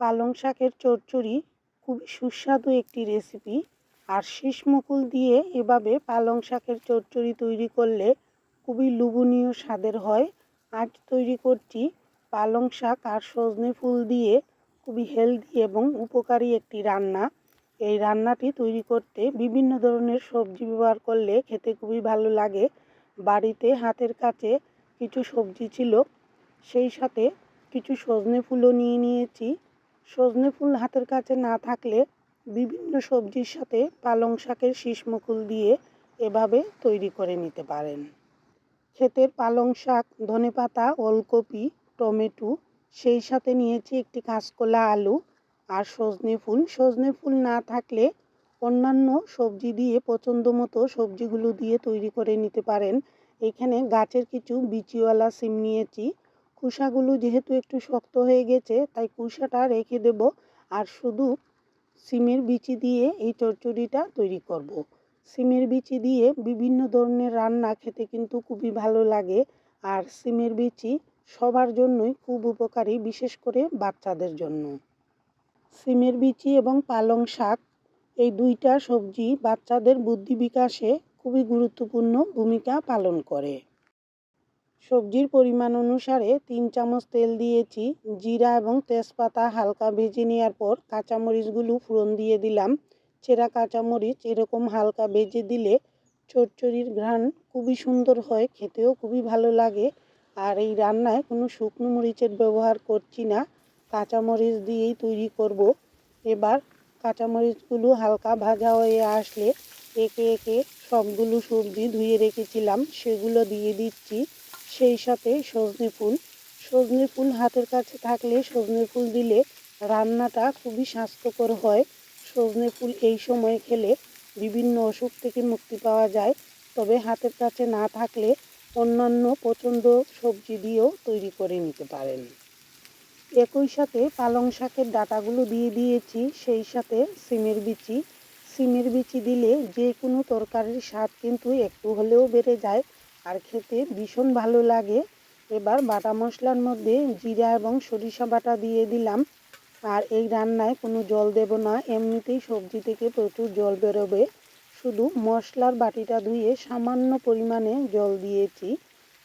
পালং শাকের চচ্চড়ি খুবই সুস্বাদু একটি রেসিপি আর শীষ মুকুল দিয়ে এভাবে পালং শাকের চচ্চড়ি তৈরি করলে খুবই লোভনীয় স্বাদের হয়। আজ তৈরি করছি পালং শাক আর সজনে ফুল দিয়ে খুবই হেলদি এবং উপকারী একটি রান্না। এই রান্নাটি তৈরি করতে বিভিন্ন ধরনের সবজি ব্যবহার করলে খেতে খুবই ভালো লাগে। বাড়িতে হাতের কাছে কিছু সবজি ছিল, সেই সাথে কিছু সজনে ফুলও নিয়ে নিয়েছি। সজনে ফুল হাতের কাছে না থাকলে বিভিন্ন সবজির সাথে পালং শাকের শীষমুকুল দিয়ে এভাবে তৈরি করে নিতে পারেন। ক্ষেতের পালং শাক ধনেপাতা ওলকপি, টমেটো, সেই সাথে নিয়েছি একটি কাঁচকলা আলু আর সজনে ফুল। সজনে ফুল না থাকলে অন্যান্য সবজি দিয়ে, পছন্দ মতো সবজিগুলো দিয়ে তৈরি করে নিতে পারেন। এখানে গাছের কিছু বিচিওয়ালা সিম নিয়েছি। কুসাগুলো যেহেতু একটু শক্ত হয়ে গেছে, তাই কুসাটা রেখে দেব আর শুধু সিমের বিচি দিয়ে এই চচ্চড়িটা তৈরি করব। সিমের বিচি দিয়ে বিভিন্ন ধরনের রান্না খেতে কিন্তু খুবই ভালো লাগে আর সিমের বিচি সবার জন্যই খুব উপকারী, বিশেষ করে বাচ্চাদের জন্য সিমের বিচি এবং পালং শাক, এই দুইটা সবজি বাচ্চাদের বুদ্ধি বিকাশে খুবই গুরুত্বপূর্ণ ভূমিকা পালন করে সবজির পরিমাণ অনুসারে তিন চামচ তেল দিয়েছি, জিরা এবং তেজপাতা হালকা ভেজে নেওয়ার পর কাঁচামরিচগুলো ফোড়ন দিয়ে দিলাম। চেরা কাঁচামরিচ এরকম হালকা ভেজে দিলে চচ্চড়ির ঘ্রাণ খুবই সুন্দর হয়, খেতেও খুবই ভালো লাগে। আর এই রান্নায় কোনো শুকনো মরিচের ব্যবহার করছি না, কাঁচামরিচ দিয়েই তৈরি করব। এবার কাঁচামরিচগুলো হালকা ভাজা হয়ে আসলে একে একে সবগুলো সবজি ধুয়ে রেখেছিলাম, সেগুলো দিয়ে দিচ্ছি। সেই সাথে সজনে ফুল। সজনে ফুল হাতের কাছে থাকলে সজনে ফুল দিলে রান্নাটা খুবই স্বাস্থ্যকর হয়। সজনে ফুল এই সময় খেলে বিভিন্ন অসুখ থেকে মুক্তি পাওয়া যায়। তবে হাতের কাছে না থাকলে অন্যান্য পছন্দ সবজি দিয়েও তৈরি করে নিতে পারেন। একই সাথে পালং শাকের ডাটাগুলো দিয়ে দিয়েছি, সেই সাথে সিমের বিচি। সিমের বিচি দিলে যে কোনো তরকারির স্বাদ কিন্তু একটু হলেও বেড়ে যায়। আর খেতে ভীষণ ভালো লাগে। এবার বাটা মশলার মধ্যে জিরা এবং সরিষা বাটা দিয়ে দিলাম। আর এই রান্নায় কোনো জল দেব না, এমনিতেই সবজি থেকে প্রচুর জল বেরোবে। শুধু মশলার বাটিটা ধুয়ে সামান্য পরিমাণে জল দিয়েছি।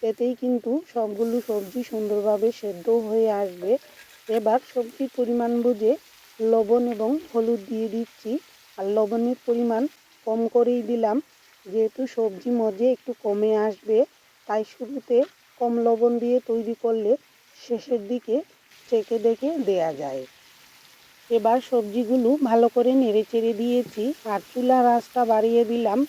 এতেই কিন্তু সবগুলো সবজি সুন্দরভাবে সেদ্ধ হয়ে আসবে। এবার সবজির পরিমাণ বুঝে লবণ এবং হলুদ দিয়ে দিচ্ছি। আর লবণের পরিমাণ কম করেই দিলাম। যেহেতু সবজি মজে একটু কমে আসবে, তাই শুরুতে কম লবণ দিয়ে তৈরি করলে শেষের দিকে চেকে দেখে দেয়া যায়। এবার সবজিগুলো ভালো করে নেড়ে চেড়ে দিয়েছি আর চুলার আঁচটা বাড়িয়ে দিলাম।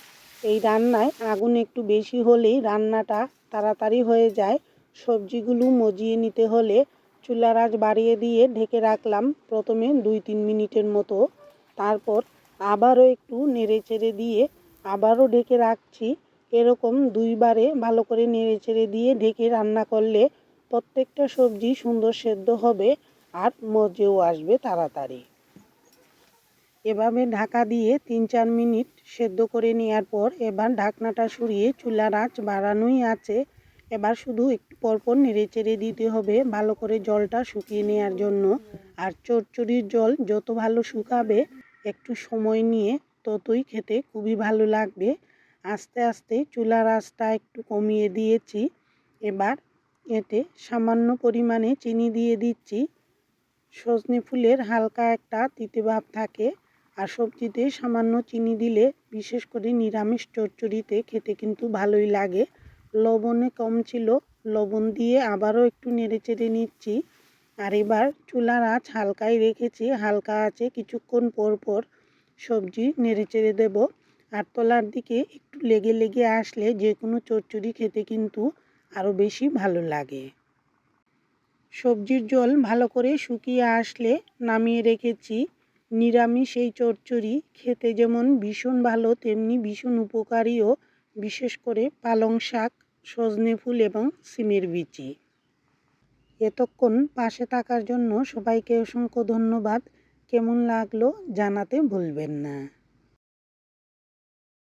এই রান্নায় আগুন একটু বেশি হলেই রান্নাটা তাড়াতাড়ি হয়ে যায়। সবজিগুলো মজিয়ে নিতে হলে চুলার আঁচ বাড়িয়ে দিয়ে ঢেকে রাখলাম প্রথমে দুই তিন মিনিটের মতো। তারপর আবারও একটু নেড়ে চেড়ে দিয়ে আবারও ঢেকে রাখছি। এরকম দুইবারে ভালো করে নেড়ে চেড়ে দিয়ে ঢেকে রান্না করলে প্রত্যেকটা সবজি সুন্দর সেদ্ধ হবে আর মজেও আসবে তাড়াতাড়ি। এভাবে ঢাকা দিয়ে তিন চার মিনিট সেদ্ধ করে নেওয়ার পর এবার ঢাকনাটা সরিয়ে চুলার আঁচ বাড়ানোই আছে। এবার শুধু একটু পরপর নেড়ে চেড়ে দিতে হবে ভালো করে জলটা শুকিয়ে নেওয়ার জন্য। আর চচ্চড়ির জল যত ভালো শুকাবে একটু সময় নিয়ে ততই খেতে খুবই ভালো লাগবে। আস্তে আস্তে চুলার আঁচটা একটু কমিয়ে দিয়েছি। এবার এতে সামান্য পরিমাণে চিনি দিয়ে দিচ্ছি। সজনে ফুলের হালকা একটা তিতে ভাব থাকে আর সবজিতে সামান্য চিনি দিলে বিশেষ করে নিরামিষ চচ্চড়িতে খেতে কিন্তু ভালোই লাগে। লবণে কম ছিল, লবণ দিয়ে আবারও একটু নেড়ে চেড়ে নিচ্ছি। আর এবার চুলার আঁচ হালকাই রেখেছি, হালকা আছে কিছুক্ষণ পর পর সবজি নেড়ে চেড়ে দেবো। আর তলার দিকে একটু লেগে লেগে আসলে যে কোনো চচ্চড়ি খেতে কিন্তু আরও বেশি ভালো লাগে। সবজির জল ভালো করে শুকিয়ে আসলে নামিয়ে রেখেছি। নিরামিষ এই চচ্চড়ি খেতে যেমন ভীষণ ভালো, তেমনি ভীষণ উপকারীও, বিশেষ করে পালং শাক, সজনে ফুল এবং সিমের বিচি। এতক্ষণ পাশে থাকার জন্য সবাইকে অসংখ্য ধন্যবাদ। কেমন লাগল জানাতে ভুলবেন না।